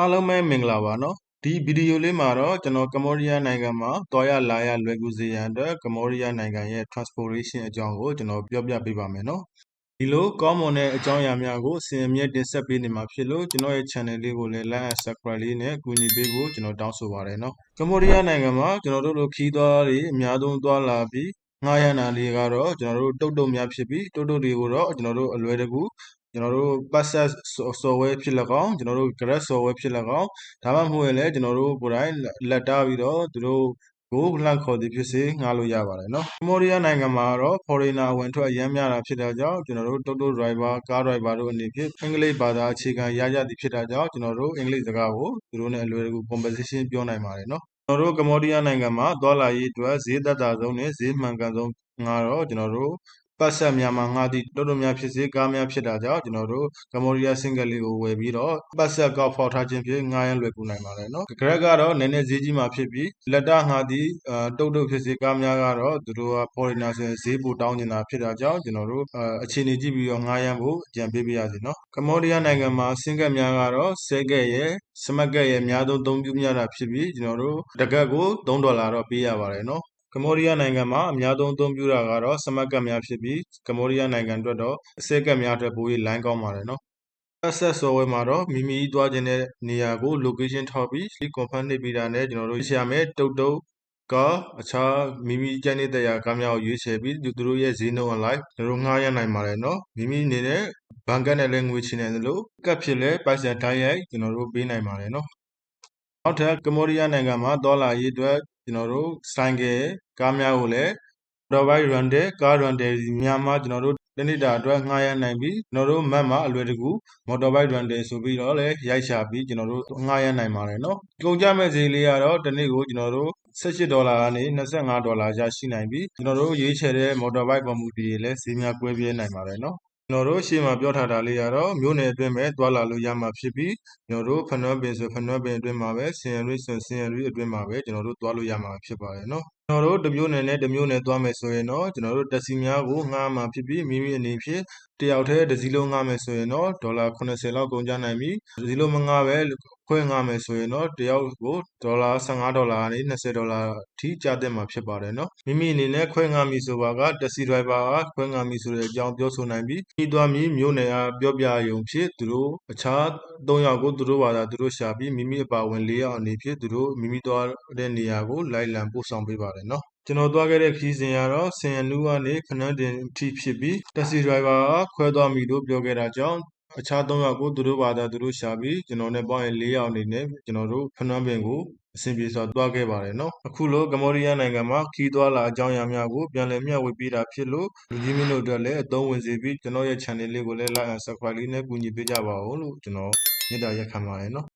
အားလုံးပဲမင်္ဂလာပါနော်ဒီဗီဒီယိုလေးမှာတော့ကျွန်တော်ကမ္ဘောဒီးယားနိုင်ငံမှာတွားရလာရလွယ်ကူစေရန်အတွက်ကမ္ဘောဒီးယားနိုင်ငံရဲ့ transportation အကြောင်းကိုကျွန်တော်ပြောပြပေးပါမယ်နော်ဒီလိုကောင်းမွန်တဲ့အကြောင်းအရာများကိုအစီအမြဲတင်ဆက်ပေးနေမှာဖြစ်လို့ကျွန်တော်ရဲ့ channel လေးကိုလည်း like and subscribe လေးနဲ့ကူညီပေးဖို့ကျွန်တော်တောင်းဆိုပါတယ်နော်ကမ္ဘောဒီးယားနိုင်ငံမှာကျွန်တော်တို့လိုခီးသွားတွေအများဆုံးသွားလာပြီးငှားရမ်းတာလေးကတော့ကျွန်တော်တို့တုတ်တုတ်များဖြစ်ပြီးတုတ်တုတ်တွေကိုတော့ကျွန်တော်တို့အလွယ်တကူ ကျွန်တော်တို့ passet software ဖြစ်၎င်းကျွန်တော်တို့ grab software ဖြစ်၎င်းဒါမှမဟုတ်ရင်လည်းကျွန်တော်တို့ကိုယ်တိုင်လက်တားပြီးတော့သူတို့ကိုလှန့်ခေါ်သည်ဖြစ်စေငှားလို့ရပါတယ်နော်ကမ္ဘောဒီးယားနိုင်ငံမှာတော့ foreigner ဝင်ထွက်အများများတာဖြစ်တာကြောင့်ကျွန်တော်တို့ total driver ကား driver တို့အနေဖြင့်အင်္ဂလိပ်ဘာသာအခြေခံရကြသည်ဖြစ်တာကြောင့်ကျွန်တော်တို့အင်္ဂလိပ်စကားကိုသူတို့နဲ့အလွယ်တကူ conversation ပြောနိုင်ပါတယ်နော်ကျွန်တော်တို့ကမ္ဘောဒီးယားနိုင်ငံမှာသွားလာရေးအတွက်ဈေးသက်သာဆုံးနဲ့ဈေးမှန်ကန်ဆုံးငါတော့ကျွန်တော်တို့ ပတ်ဆက်များမှာငှားသည့်တော်တော်များဖြစ်စေကားများဖြစ်တာကြောင့်ကျွန်တော်တို့ကမ္ဘောဒီးယားစင်ကယ်လေးကိုဝယ်ပြီးတော့ပတ်ဆက်ကောက်ဖောက်ထားခြင်းဖြင့်ငှားရမ်းလွယ်ကူနိုင်ပါတယ်နော် Grab ကတော့နည်းနည်းဈေးကြီးမှာဖြစ်ပြီးလက်တငှားသည့်အတုတ်တုတ်ဖြစ်စေကားများကတော့သူတို့က foreigner ဆိုရင်ဈေးပိုတောင်းနေတာဖြစ်တာကြောင့်ကျွန်တော်တို့အခြေအနေကြည့်ပြီးတော့ငှားရမ်းဖို့ကြံပေးပြရစီနော်ကမ္ဘောဒီးယားနိုင်ငံမှာစင်ကက်များကတော့ဆဲကက်ရဲ့စမတ်ကက်ရဲ့အများဆုံးအသုံးပြုများတာဖြစ်ပြီးကျွန်တော်တို့တကက်ကို3ဒေါ်လာတော့ပေးရပါတယ်နော် ကမ္ဘောဒီးယားနိုင်ငံမှာအများဆုံးအသုံးပြုတာကတော့စမတ်ကတ်များဖြစ်ပြီးကမ္ဘောဒီးယားနိုင်ငံအတွက်တော့အစက်ကတ်များအတွက်ပိုပြီးလိုင်းကောင်းပါတယ်နော် access software မှာတော့မိမိသွားခြင်းတဲ့နေရာကို location ထောက်ပြီး confirm နှိပ်ပြီးတာနဲ့ကျွန်တော်တို့ရှာမယ်တုတ်တုတ်ကအခြားမိမိကြိုက်နေတဲ့ရာကားများကိုရွေးချယ်ပြီးသူတို့ရဲ့ဈေးနှုန်းအလိုက်ကျွန်တော်တို့ငှားရမ်းနိုင်ပါတယ်နော်မိမိအနေနဲ့ဘဏ်ကတ်နဲ့လည်းငွေချေနိုင်သလိုကတ်ဖြစ်လဲပိုက်ဆံတိုင်းရိုက်ကျွန်တော်တို့ပေးနိုင်ပါတယ်နော်နောက်ထပ်ကမ္ဘောဒီးယားနိုင်ငံမှာဒေါ်လာရေးအတွက် ကျွန်တော်တို့ဆိုင်ကယ်ကားများကိုလည်း provide rental ကား rental များမှာကျွန်တော်တို့တနေ့တာအတွက်ငှားရမ်းနိုင်ပြီးကျွန်တော်တို့ map မှာအလွယ်တကူ motorbike rental ဆိုပြီးတော့လည်းရိုက်ရှာပြီးကျွန်တော်တို့ငှားရမ်းနိုင်ပါတယ်နော်ကုန်ကြမဲ့ဈေးလေးကတော့တနေ့ကိုကျွန်တော်တို့18ဒေါ်လာကနေ25ဒေါ်လာရရှိနိုင်ပြီးကျွန်တော်တို့ရွေးချယ်တဲ့ motorbike ပေါ်မူတည်တွေလည်းဈေးများကွဲပြဲနိုင်ပါတယ်နော်ကျွ န်တော်တို့ရှေ့မှာပြောထားတာလေးကတော့မြို့နယ်အတွင်းပဲတွာလာလို့ရမှာဖြစ်ပြီးကျွန်တော်တို့ဖနွမ်းပင်ဆိုဖနွမ်းပင်အတွင်းမှာပဲစင်ရရီဆိုစင်ရရီအတွင်းမှာပဲကျွန်တော်တို့တွာလို့ရမှာဖြစ်ပါတယ်နော် ကျွန်တော်တို့တမျိုးနယ်နဲ့တမျိုးနယ်သွားမယ်ဆိုရင်တော့ကျွန်တော်တို့တက်စီများကိုငှားမှာဖြစ်ပြီးမိမိအနေဖြင့်တယောက်တည်းတစ်စီးလုံးငှားမယ်ဆိုရင်တော့ဒေါ်လာ80လောက်ကုန်ကျနိုင်ပြီတစ်စီးလုံးမငှားပဲခွဲငှားမယ်ဆိုရင်တော့တယောက်ကိုဒေါ်လာ15ဒေါ်လာကနေ20ဒေါ်လာအထိကျတဲ့မှာဖြစ်ပါတယ်နော်မိမိအနေနဲ့ခွဲငှားမည်ဆိုပါကတက်စီဒရိုက်ဘာကခွဲငှားမည်ဆိုတဲ့အကြောင်းပြောဆိုနိုင်ပြီးပြီးသွားမည်မျိုးနယ်အားပြောပြရုံဖြစ်သူတို့အခြား၃ယောက်ကိုသူတို့ဘာသာသူတို့ရှာပြီးမိမိအပါဝင်၄ယောက်အနေဖြင့်သူတို့မိမိသွားတဲ့နေရာကိုလိုက်လံပို့ဆောင်ပေးပါတယ်နော်ကျွန်တော်သွားခဲ့တဲ့ခီးစဉ်ကတော့ဆင်ရနူးကနေခနန်းတင်အထိဖြစ်ပြီးတက်စီဒရိုက်ဘာကခွဲသွားပြီလို့ပြောခဲ့တာကြောင့်အခြား၃ယောက်ကိုသူတို့ဘာသာသူတို့ရှာပြီးကျွန်တော်နဲ့ပေါင်းရင်၄ယောက်အနေနဲ့ကျွန်တော်တို့ဖနွမ်းပင်ကိုအဆင်ပြေစွာသွားခဲ့ပါတယ်နော်အခုလိုကမ္ဘောဒီးယားနိုင်ငံမှာခီးသွားလာအကြောင်းအရာများကိုပြန်လည်မျှဝေပေးတာဖြစ်လို့လူကြီးမင်းတို့အတွက်လည်းအသုံးဝင်စေပြီးကျွန်တော်ရဲ့ channel လေးကိုလည်း like and subscribe လေးနဲ့ကူညီပေးကြပါဦးလို့ကျွန်တော်မေတ္တာရက်ခံပါတယ်နော်